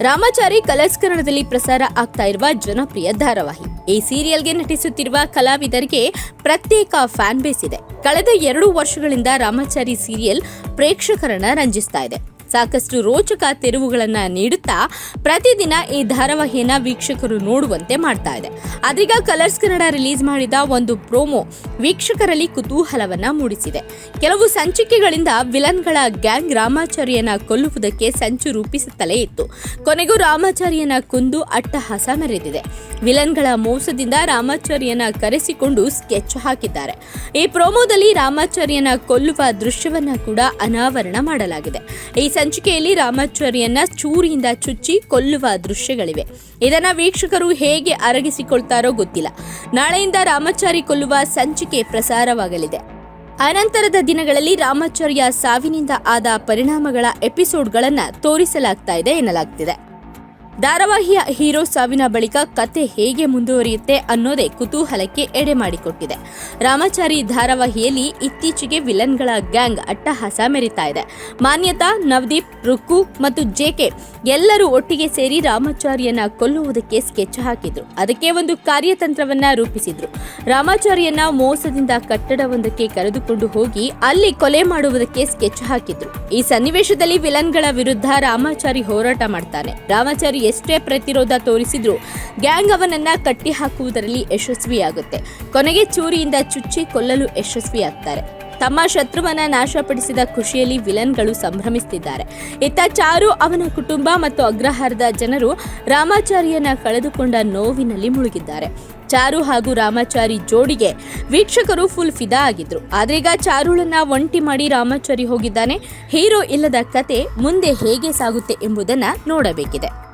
Ramachari colours ಕನ್ನಡದಲ್ಲಿ ಪ್ರಸಾರ ಆಗ್ತಾ ಇರುವ ಜನಪ್ರಿಯ ಧಾರಾವಾಹಿ. ಈ ಸೀರಿಯಲ್ಗೆ ನಟಿಸುತ್ತಿರುವ ಕಲಾವಿದರಿಗೆ ಪ್ರತ್ಯೇಕ ಫ್ಯಾನ್ ಬೇಸ್ ಇದೆ. ಕಳೆದ ಎರಡು ವರ್ಷಗಳಿಂದ ರಾಮಾಚಾರಿ ಸೀರಿಯಲ್ ಪ್ರೇಕ್ಷಕರನ್ನ ರಂಜಿಸ್ತಾ ಇದೆ. ಸಾಕಷ್ಟು ರೋಚಕ ತೆರವುಗಳನ್ನು ನೀಡುತ್ತಾ ಪ್ರತಿದಿನ ಈ ಧಾರಾವಾಹಿಯನ್ನ ವೀಕ್ಷಕರು ನೋಡುವಂತೆ ಮಾಡ್ತಾ ಇದೆ. ಅದೀಗ ಕಲರ್ಸ್ ಕನ್ನಡ ರಿಲೀಸ್ ಮಾಡಿದ ಒಂದು ಪ್ರೋಮೋ ವೀಕ್ಷಕರಲ್ಲಿ ಕುತೂಹಲವನ್ನ ಮೂಡಿಸಿದೆ. ಕೆಲವು ಸಂಚಿಕೆಗಳಿಂದ ವಿಲನ್ಗಳ ಗ್ಯಾಂಗ್ ರಾಮಾಚಾರ್ಯನ ಕೊಲ್ಲುವುದಕ್ಕೆ ಸಂಚು ರೂಪಿಸುತ್ತಲೇ ಇತ್ತು. ಕೊನೆಗೂ ರಾಮಾಚಾರ್ಯನ ಕುಂದು ಅಟ್ಟಹಾಸ ಮೆರೆದಿದೆ. ವಿಲನ್ಗಳ ಮೋಸದಿಂದ ರಾಮಾಚಾರ್ಯನ ಕರೆಸಿಕೊಂಡು ಸ್ಕೆಚ್ ಹಾಕಿದ್ದಾರೆ. ಈ ಪ್ರೋಮೋದಲ್ಲಿ ರಾಮಾಚಾರ್ಯನ ಕೊಲ್ಲುವ ದೃಶ್ಯವನ್ನ ಕೂಡ ಅನಾವರಣ ಮಾಡಲಾಗಿದೆ. ಈ ಸಂಚಿಕೆಯಲ್ಲಿ ರಾಮಾಚಾರ್ಯನ್ನ ಚೂರಿಯಿಂದ ಚುಚ್ಚಿ ಕೊಲ್ಲುವ ದೃಶ್ಯಗಳಿವೆ. ಇದನ್ನ ವೀಕ್ಷಕರು ಹೇಗೆ ಅರಗಿಸಿಕೊಳ್ತಾರೋ ಗೊತ್ತಿಲ್ಲ. ನಾಳೆಯಿಂದ ರಾಮಾಚಾರಿ ಕೊಲ್ಲುವ ಸಂಚಿಕೆ ಪ್ರಸಾರವಾಗಲಿದೆ. ಅನಂತರದ ದಿನಗಳಲ್ಲಿ ರಾಮಾಚಾರ್ಯ ಸಾವಿನಿಂದ ಆದ ಪರಿಣಾಮಗಳ ಎಪಿಸೋಡ್ಗಳನ್ನು ತೋರಿಸಲಾಗ್ತಾ ಇದೆ ಎನ್ನಲಾಗ್ತಿದೆ. ಧಾರಾವಾಹಿಯ ಹೀರೋ ಸಾವಿನ ಬಳಿಕ ಕತೆ ಹೇಗೆ ಮುಂದುವರಿಯುತ್ತೆ ಅನ್ನೋದೇ ಕುತೂಹಲಕ್ಕೆ ಎಡೆ ಮಾಡಿಕೊಟ್ಟಿದೆ. ರಾಮಾಚಾರಿ ಧಾರಾವಾಹಿಯಲ್ಲಿ ಇತ್ತೀಚೆಗೆ ವಿಲನ್ಗಳ ಗ್ಯಾಂಗ್ ಅಟ್ಟಹಾಸ ಮೆರಿತಾ ಇದೆ. ಮಾನ್ಯತಾ, ನವದೀಪ್, ರುಕ್ಕು ಮತ್ತು ಜೆಕೆ ಎಲ್ಲರೂ ಒಟ್ಟಿಗೆ ಸೇರಿ ರಾಮಾಚಾರಿಯನ್ನ ಕೊಲ್ಲುವುದಕ್ಕೆ ಸ್ಕೆಚ್ ಹಾಕಿದ್ರು. ಅದಕ್ಕೆ ಒಂದು ಕಾರ್ಯತಂತ್ರವನ್ನ ರೂಪಿಸಿದ್ರು. ರಾಮಾಚಾರಿಯನ್ನ ಮೋಸದಿಂದ ಕಟ್ಟಡವೊಂದಕ್ಕೆ ಕರೆದುಕೊಂಡು ಹೋಗಿ ಅಲ್ಲಿ ಕೊಲೆ ಮಾಡುವುದಕ್ಕೆ ಸ್ಕೆಚ್ ಹಾಕಿದ್ರು. ಈ ಸನ್ನಿವೇಶದಲ್ಲಿ ವಿಲನ್ಗಳ ವಿರುದ್ಧ ರಾಮಾಚಾರಿ ಹೋರಾಟ ಮಾಡ್ತಾನೆ. ರಾಮಾಚಾರಿ ಎಷ್ಟೇ ಪ್ರತಿರೋಧ ತೋರಿಸಿದ್ರು ಗ್ಯಾಂಗ್ ಅವನನ್ನ ಕಟ್ಟಿ ಹಾಕುವುದರಲ್ಲಿ ಯಶಸ್ವಿಯಾಗುತ್ತೆ. ಕೊನೆಗೆ ಚೂರಿಯಿಂದ ಚುಚ್ಚಿ ಕೊಲ್ಲಲು ಯಶಸ್ವಿಯಾಗ್ತಾರೆ. ತಮ್ಮ ಶತ್ರುವನ್ನ ನಾಶಪಡಿಸಿದ ಖುಷಿಯಲ್ಲಿ ವಿಲನ್ಗಳು ಸಂಭ್ರಮಿಸುತ್ತಿದ್ದಾರೆ ಇತ್ತ ಚಾರು ಅವನ ಕುಟುಂಬ ಮತ್ತು ಅಗ್ರಹಾರದ ಜನರು ರಾಮಾಚಾರಿಯನ್ನ ಕಳೆದುಕೊಂಡ ನೋವಿನಲ್ಲಿ ಮುಳುಗಿದ್ದಾರೆ. ಚಾರು ಹಾಗೂ ರಾಮಾಚಾರಿ ಜೋಡಿಗೆ ವೀಕ್ಷಕರು ಫುಲ್ ಫಿದಾ ಆಗಿದ್ರು. ಆದ್ರೀಗ ಚಾರುಳನ್ನ ಒಂಟಿ ಮಾಡಿ ರಾಮಾಚಾರಿ ಹೋಗಿದ್ದಾನೆ. ಹೀರೋ ಇಲ್ಲದ ಕತೆ ಮುಂದೆ ಹೇಗೆ ಸಾಗುತ್ತೆ ಎಂಬುದನ್ನ ನೋಡಬೇಕಿದೆ.